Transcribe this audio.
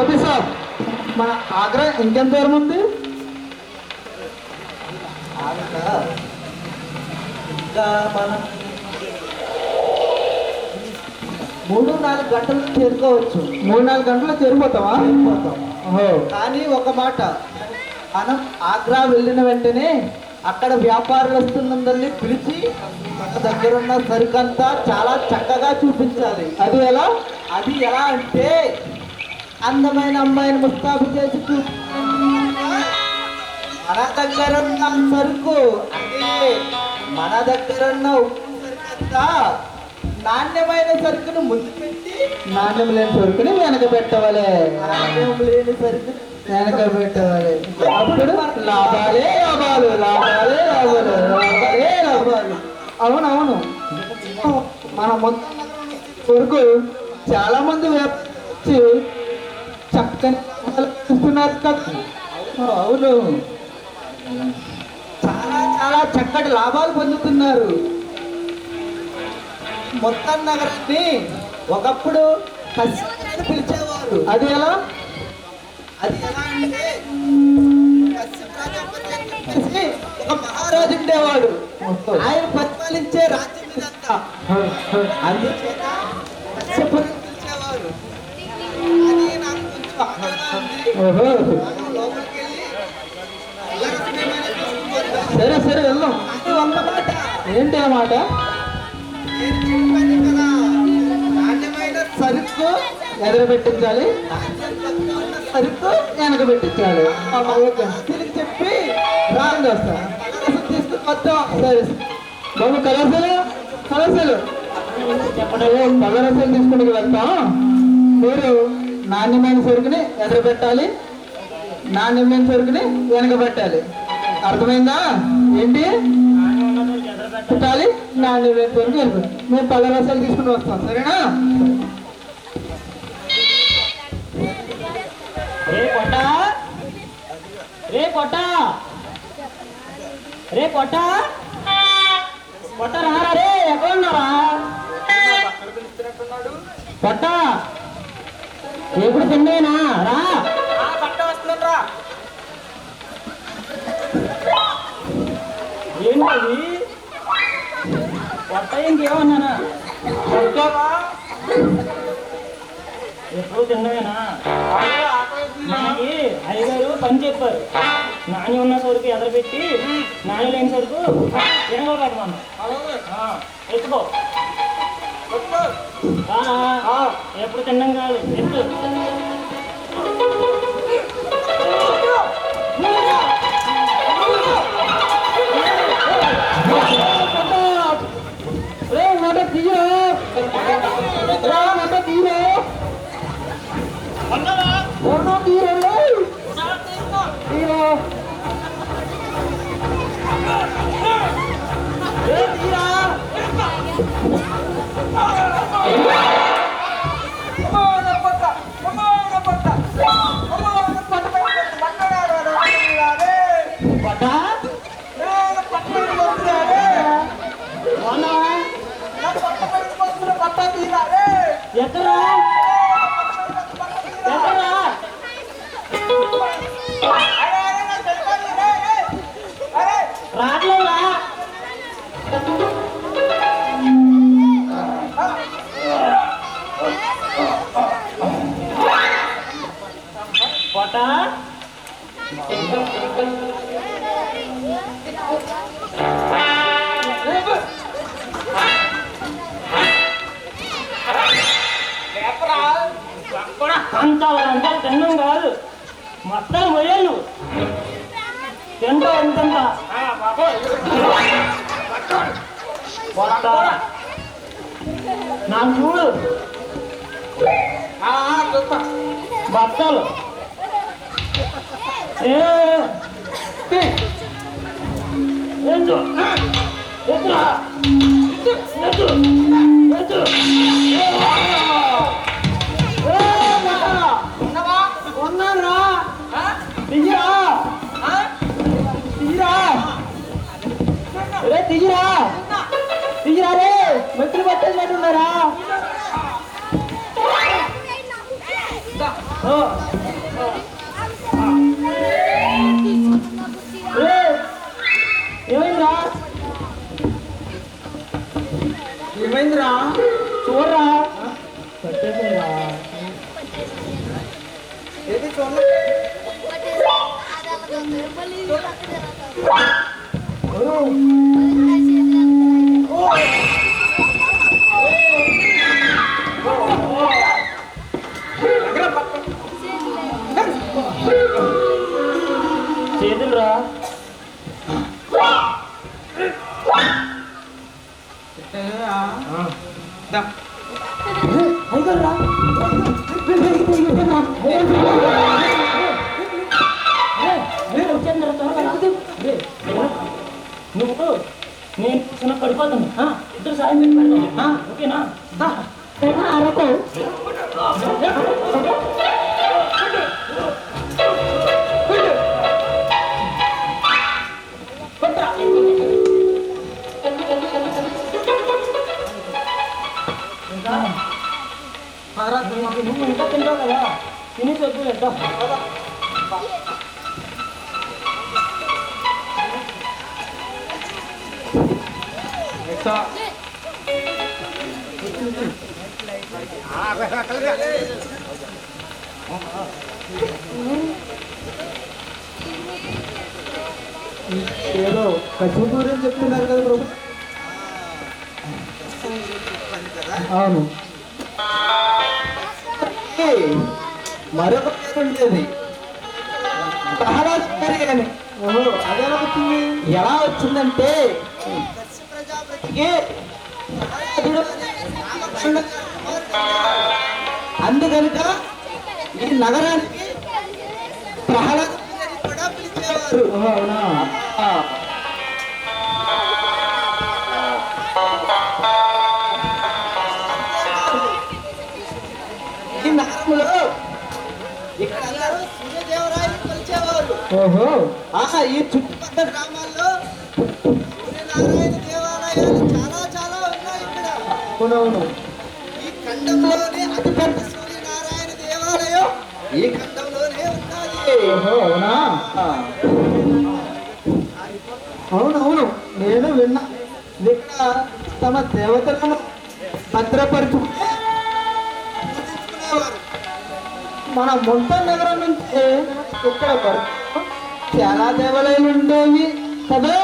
కపి సాబ్ మన ఆగ్రా ఇంకెంత దూరం ఉంది? మూడు నాలుగు గంటలు చేరుకోవచ్చు. మూడు నాలుగు గంటలు చేరిపోతావా కానీ ఒక మాట మనం ఆగ్రా వెళ్ళిన వెంటనే అక్కడ వ్యాపారస్తులందరినీ పిలిచి మన దగ్గర ఉన్న సరుకంతా చాలా చక్కగా చూపించాలి. అది ఎలా? అది ఎలా అంటే అందమైన అమ్మాయిని ముస్తాబు చేసి మన దగ్గర ఉన్న సరుకు అంటే మన దగ్గర ఉన్న ఉప్పు నాణ్యమైన సరుకును ముందు పెట్టి నాణ్యం లేని సరుకుని వెనక పెట్టవాలి. నాణ్యం లేని సరుకు వెనక పెట్టవాలి. అప్పుడు లాభాలే లాభాలు లాభాలే లాభాలు లాభాలే లాభాలు. అవునవును. మన మొత్తం వరకు చాలా మంది వచ్చి చూస్తున్నారు కదా. అవును. చాలా చాలా చక్కటి లాభాలు పొందుతున్నారు. మొత్తం నగరాన్ని ఒకప్పుడు కసిని పిలిచేవారు. అది ఎలా? అది ఎలా అంటే ఒక మహారాజు ఉండేవాడు. ఆయన పరిపాలించే రాజ్యం ఇదంతా. అందుచేత కశ్యపుని పిలిచేవారు అది నాకు కొంచెం ఆకలిగా ఉంది ఓహో. సరే సరే వెళ్దాం. ఏంటి ఆ మాట? నేను చెప్పాను కదా నాణ్యమైన సరుకు ఎదురు పెట్టించాలి సరుకు వెనక పెట్టించాలి తిరిగి చెప్పి రాంగ్ వస్తా వద్దాం సరే. బాబు కలర్సలు కలర్సలు పగరసలు తీసుకుని వెళ్తాం. మీరు? నాణ్యమైన సరుకుని ఎదురు పెట్టాలి నాణ్యమైన సరుకుని వెనకబెట్టాలి. అర్థమైందా? ఏంటి? పెట్టాలి. నాణ్యమైన సరుకు వెనక మేము పళ్ళ రసాలు తీసుకుని వస్తాం సరేనా? రే కొట్ట రే కొట్ట రే కొట్ట పొట్ట రారా రే? ఎక్కడ ఉన్నారా? పొట్టా. ఎప్పుడు తిండేనా రా. ఏంటది? పొట్ట ఇంకేమన్నానా ఎప్పుడు తిన్నవేనా అయ్యగారు పని చెప్పారు. నాని ఉన్న సరుకు ఎదరబెట్టి నాని లేని సరుకు పెట్టమన్నా ఆ, ఎత్తుకో. ఎప్పుడు తిన్నాం కాదు? ఎప్పుడు? పొట్ట అంతా అంతా తిన్నాం కాదు. మొత్తం నువ్వు తింటావు ఎంతంత నాకు చూడు. 예. 네. 왼쪽. 왼쪽. 왼쪽. 왼쪽. ఏమైందిరా? ఏమైందిరా? చూడరా. పట్టేసిందిరా ఏది చూడండి చేతులురా నువ్వు నేను చిన్న పడిపోతాను ఇద్దరు సాయం ఓకేనా. అరకు నువ్వు ఇంకా తింటావు కదా ఏదో కచ్చి గురించి చెప్తున్నారు కదా ప్రభు. అవును. ఏ, మరొక పేరు ఉండేది ప్రహ్లాద్ గారి అని అది ఎలా వచ్చింది ఎలా వచ్చిందంటే అందుకనుక ఈ నగరానికి ప్రహ్లాద్ కూడా పిలిచేవారు. అవునా? నగరంలో ఇక్కడ అందరూ సూర్యదేవరాయలు కొలిచేవారు ఓహో. ఆ ఈ చుట్టుపక్కల గ్రామాల్లో సూర్యనారాయణ దేవాలయాలు చాలా చాలా ఉన్నాయి ఇక్కడ. అవునవును. ఈ ఖండంలోనే అతిపెద్ద సూర్యనారాయణ దేవాలయం ఈ ఖండంలోనే ఉన్నది. ఓహో అవునా? అవునవును. నేను విన్నా. ఇక్కడ తమ దేవతలను భద్రపరుచుకునే మన ముంత నగరం నుంచి ఇక్కడ చాలా దేవాలయాలు ఉండేవి కదా?